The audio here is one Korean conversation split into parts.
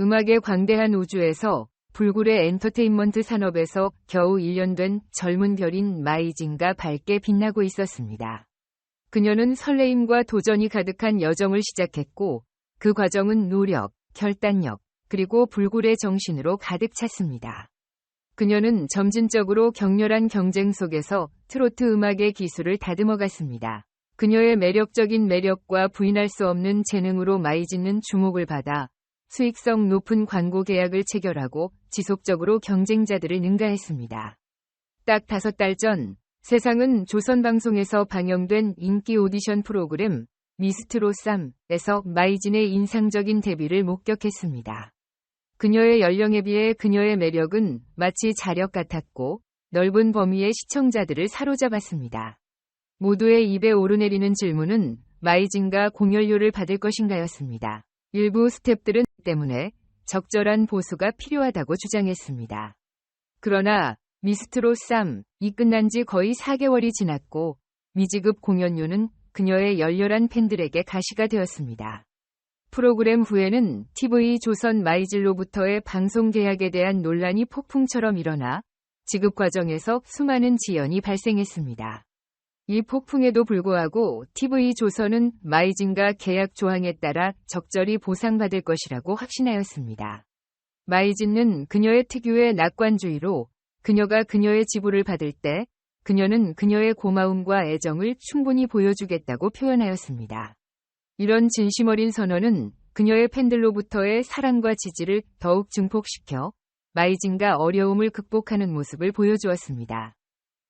음악의 광대한 우주에서 불굴의 엔터테인먼트 산업에서 겨우 1년 된 젊은 별인 마이진가 밝게 빛나고 있었습니다. 그녀는 설레임과 도전이 가득한 여정을 시작했고 그 과정은 노력, 결단력, 그리고 불굴의 정신으로 가득 찼습니다. 그녀는 점진적으로 격렬한 경쟁 속에서 트로트 음악의 기술을 다듬어 갔습니다. 그녀의 매력적인 매력과 부인할 수 없는 재능으로 마이진는 주목을 받아 수익성 높은 광고 계약을 체결하고 지속적으로 경쟁자들을 능가했습니다. 딱 다섯 달 전, 세상은 조선방송에서 방영된 인기 오디션 프로그램 미스트로 쌈에서 마이진의 인상적인 데뷔를 목격했습니다. 그녀의 연령에 비해 그녀의 매력은 마치 자력 같았고 넓은 범위의 시청자들을 사로잡았습니다. 모두의 입에 오르내리는 질문은 마이진가 공연료를 받을 것인가였습니다. 일부 스탭들은 때문에 적절한 보수가 필요하다고 주장했습니다. 그러나 미스트로 쌈 이 끝난 지 거의 4개월이 지났고 미지급 공연료는 그녀의 열렬한 팬들에게 가시가 되었습니다. 프로그램 후에는 TV 조선 마이질로부터의 방송 계약에 대한 논란이 폭풍처럼 일어나 지급 과정에서 수많은 지연이 발생했습니다. 이 폭풍에도 불구하고 TV 조선은 마이진과 계약 조항에 따라 적절히 보상받을 것이라고 확신하였습니다. 마이진은 그녀의 특유의 낙관주의로 그녀가 그녀의 지불을 받을 때 그녀는 그녀의 고마움과 애정을 충분히 보여주겠다고 표현하였습니다. 이런 진심 어린 선언은 그녀의 팬들로부터의 사랑과 지지를 더욱 증폭시켜 마이진과 어려움을 극복하는 모습을 보여주었습니다.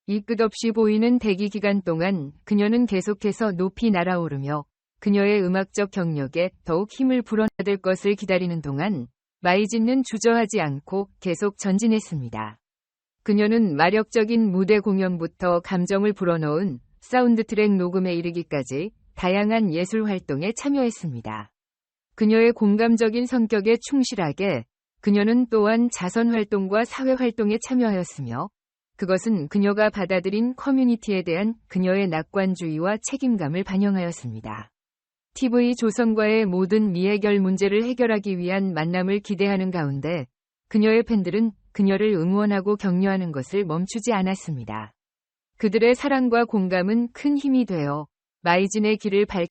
이 끝없이 보이는 대기 기간 동안 그녀는 계속해서 높이 날아오르며 그녀의 음악적 경력에 더욱 힘을 불어넣을 것을 기다리는 동안 마이진는 주저하지 않고 계속 전진했습니다. 그녀는 마력적인 무대 공연부터 감정을 불어넣은 사운드 트랙 녹음에 이르기까지 다양한 예술 활동에 참여했습니다. 그녀의 공감적인 성격에 충실하게 그녀는 또한 자선 활동과 사회 활동에 참여하였으며 그것은 그녀가 받아들인 커뮤니티에 대한 그녀의 낙관주의와 책임감을 반영하였습니다. TV 조선과의 모든 미해결 문제를 해결하기 위한 만남을 기대하는 가운데 그녀의 팬들은 그녀를 응원하고 격려하는 것을 멈추지 않았습니다. 그들의 사랑과 공감은 큰 힘이 되어 마이진의 길을 밝